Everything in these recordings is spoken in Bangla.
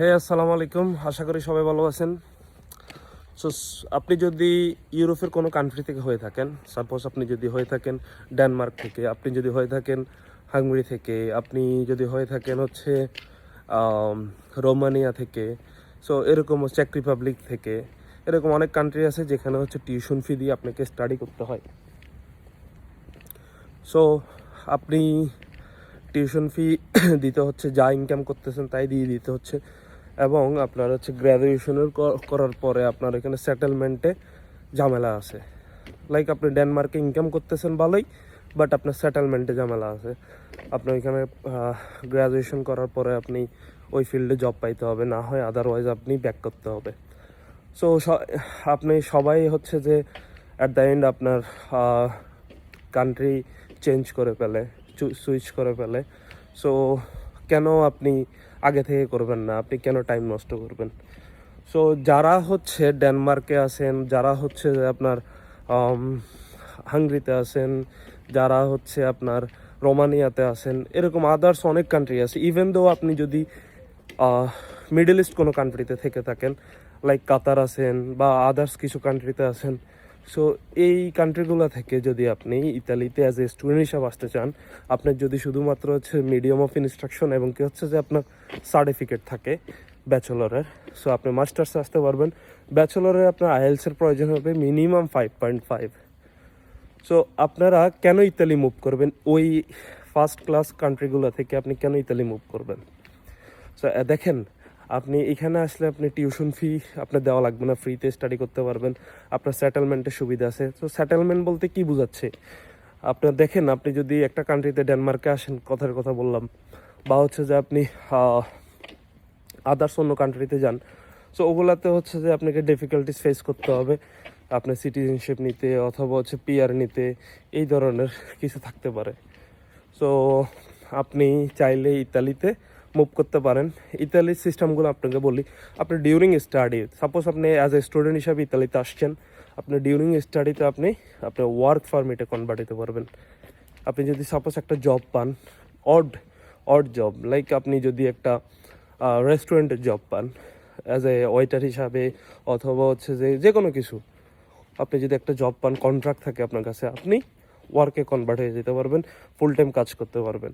হ্যাঁ আসসালামু আলাইকুম। আশা করি সবাই ভালো আছেন। সো আপনি যদি ইউরোপের কোনো কান্ট্রি থেকে হয়ে থাকেন সাপোজ আপনি যদি হয়ে থাকেন ডেনমার্ক থেকে, আপনি যদি হয়ে থাকেন হাঙ্গরি থেকে, আপনি যদি হয়ে থাকেন হচ্ছে রোমানিয়া থেকে সো এরকম চেক রিপাবলিক থেকে, এরকম অনেক কান্ট্রি আছে যেখানে হচ্ছে টিউশন ফি দিয়ে আপনাকে স্টাডি করতে হয়। সো আপনি টিউশন ফি দিতে হচ্ছে, যা ইনকাম করতেছেন তাই দিয়ে দিতে হচ্ছে। এবং আপনার হচ্ছে গ্র্যাজুয়েশনের করার পরে আপনার এখানে সেটেলমেন্টে ঝামেলা আছে। লাইক আপনি ডেনমার্কে ইনকাম করতেছেন ভালোই বাট আপনার সেটেলমেন্টে ঝামেলা আছে। আপনার এখানে গ্র্যাজুয়েশন করার পরে আপনি ওই ফিল্ডে জব পাইতে হবে, না হয় আদারওয়াইজ আপনি ব্যাক করতে হবে। সো, আপনি সবাই হচ্ছে যে অ্যাট দ্য এন্ড আপনার কান্ট্রি চেঞ্জ করে ফেলে সুইচ করে ফেলে। সো কেন আপনি আগে থেকে করবেন না, আপনি কেন টাইম নষ্ট করবেন? সো যারা হচ্ছে ডেনমার্কে আছেন, যারা হচ্ছে আপনার হাঙ্গরিতে আছেন, যারা হচ্ছে আপনার রোমানিয়াতে আছেন, এরকম আদার্স অনেক কান্ট্রি আছে ইভেন দো আপনি যদি মিডল ইস্ট কোনো কান্ট্রিতে থেকে থাকেন লাইক কাতার আছেন বা আদার্স কিছু কান্ট্রিতে আছেন সো এই কান্ট্রিগুলো থেকে যদি আপনি ইতালিতে অ্যাজ এ স্টুডেন্ট হিসাবে আসতে চান, আপনার যদি শুধুমাত্র হচ্ছে মিডিয়াম অফ ইনস্ট্রাকশন এবং কি হচ্ছে যে আপনার সার্টিফিকেট থাকে ব্যাচেলরের সো আপনি মাস্টার্সে আসতে পারবেন। ব্যাচেলরের আপনার আইএলসের প্রয়োজন হবে minimum five point five so আপনারা কেন ইতালি মুভ করবেন? ওই ফার্স্ট ক্লাস কান্ট্রিগুলো থেকে আপনি কেন ইতালি মুভ করবেন? সো দেখেন আপনি এখানে আসলে আপনি টিউশন ফি আপনার দেওয়া লাগবে না ফ্রিতে স্টাডি করতে পারবেন, আপনার সেটেলমেন্টের সুবিধা আছে। তো সেটেলমেন্ট বলতে কি বোঝাচ্ছে? আপনার দেখেন, আপনি যদি একটা কান্ট্রিতে ডেনমার্কে আসেন, কথার কথা বললাম, বা হচ্ছে যে আপনি আদার্স অন্য কান্ট্রিতে যান সো ওগুলাতে হচ্ছে যে আপনাকে ডিফিকাল্টিস ফেস করতে হবে। আপনার সিটিজেনশিপ নিতে অথবা হচ্ছে পিআর নিতে, এই ধরনের কিছু থাকতে পারে। সো আপনি চাইলে ইতালিতে মুভ করতে পারেন। ইতালির সিস্টেমগুলো আপনাকে বলি, আপনি ডিউরিং স্টাডি সাপোজ আপনি অ্যাজ এ স্টুডেন্ট হিসাবে ইতালিতে আসছেন, আপনি ডিউরিং স্টাডিতে আপনি আপনার ওয়ার্ক ফার্মিটে কনভার্ট হতে পারবেন। আপনি যদি সাপোজ একটা জব পান অড অড জব লাইক আপনি যদি একটা রেস্টুরেন্টের জব পান অ্যাজ এ ওয়েটার হিসাবে, অথবা হচ্ছে যে যে কোনো কিছু, আপনি যদি একটা জব পান কন্ট্রাক্ট থাকে আপনার কাছে, আপনি ওয়ার্কে কনভার্ট হয়ে যেতে পারবেন ফুল টাইম কাজ করতে পারবেন।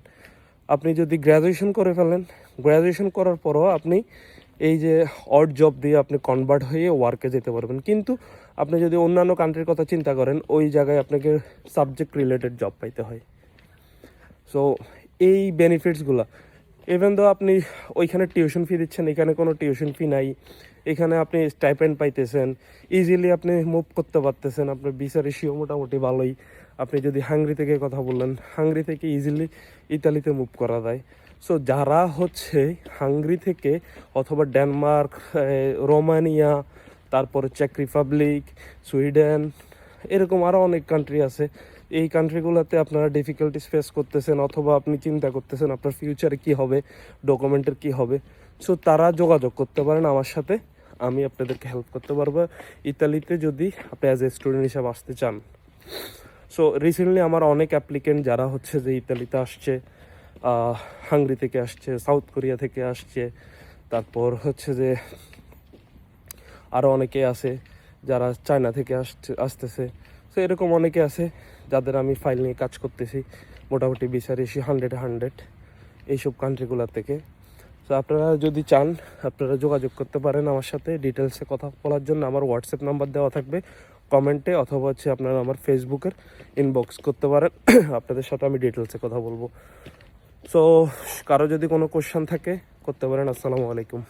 আপনি যদি গ্র্যাজুয়েশন করে ফেলেন গ্র্যাজুয়েশন করার পরও আপনি এই যে অড জব দিয়ে আপনি কনভার্ট হয়ে ওয়ার্কে যেতে পারবেন। কিন্তু আপনি যদি অন্যান্য কান্ট্রির কথা চিন্তা করেন, ওই জায়গায় আপনাকে সাবজেক্ট রিলেটেড জব পাইতে হয়। সো এই বেনিফিটসগুলো ইভেন দো আপনি ওইখানে টিউশন ফি দিচ্ছেন, এখানে কোনো টিউশন ফি নাই, এখানে আপনি স্টাইপেন্ড পাইতেছেন ইজিলি আপনি মুভ করতে পারতেছেন, আপনার বিচার রেশিও মোটামুটি ভালোই। আপনি যদি হাঙ্গরি থেকে কথা বললেন হাঙ্গরি থেকে ইজিলি ইতালিতে মুভ করা যায়। সো যারা হচ্ছে হাঙ্গরি থেকে অথবা ডেনমার্ক রোমানিয়া তারপরে চেক রিপাবলিক সুইডেন এরকম আরও অনেক কান্ট্রি আছে। এই কান্ট্রিগুলোতে আপনারা ডিফিকাল্টিস ফেস করতেছেন অথবা আপনি চিন্তা করতেছেন আপনার ফিউচারে কি হবে ডকুমেন্টের কি হবে। সো তারা যোগাযোগ করতে পারেন আমার সাথে, আমি আপনাদেরকে হেল্প করতে পারব। ইতালিতে যদি আপনি অ্যাজ এ স্টুডেন্ট হিসাবে আসতে চান। সো রিসেন্টলি আমার অনেক অ্যাপ্লিকেন্ট যারা হচ্ছে যে ইতালিতে আসছে হাঙ্গরি থেকে আসছে সাউথ কোরিয়া থেকে আসছে, তারপর হচ্ছে যে আরও অনেকে আছে যারা চায়না থেকে আসছে, আসতেছে। তো এরকম অনেকে আছে যাদের আমি ফাইল নিয়ে কাজ করতেছি। মোটামুটি বিচার এসি হান্ড্রেড হান্ড্রেড এইসব কান্ট্রিগুলোর থেকে। তো আপনারা যদি চান, আপনারা যোগাযোগ করতে পারেন আমার সাথে। ডিটেলসে কথা বলার জন্য আমার হোয়াটসঅ্যাপ নাম্বার দেওয়া থাকবে। কমেন্টে অথবা হচ্ছে আপনারা আমার ফেসবুকের ইনবক্স করতে পারেন। আপনাদের সাথে আমি ডিটেলসে কথা বলব। সো কারও যদি কোনো কোশ্চেন থাকে, করতে পারেন। আসসালামু আলাইকুম।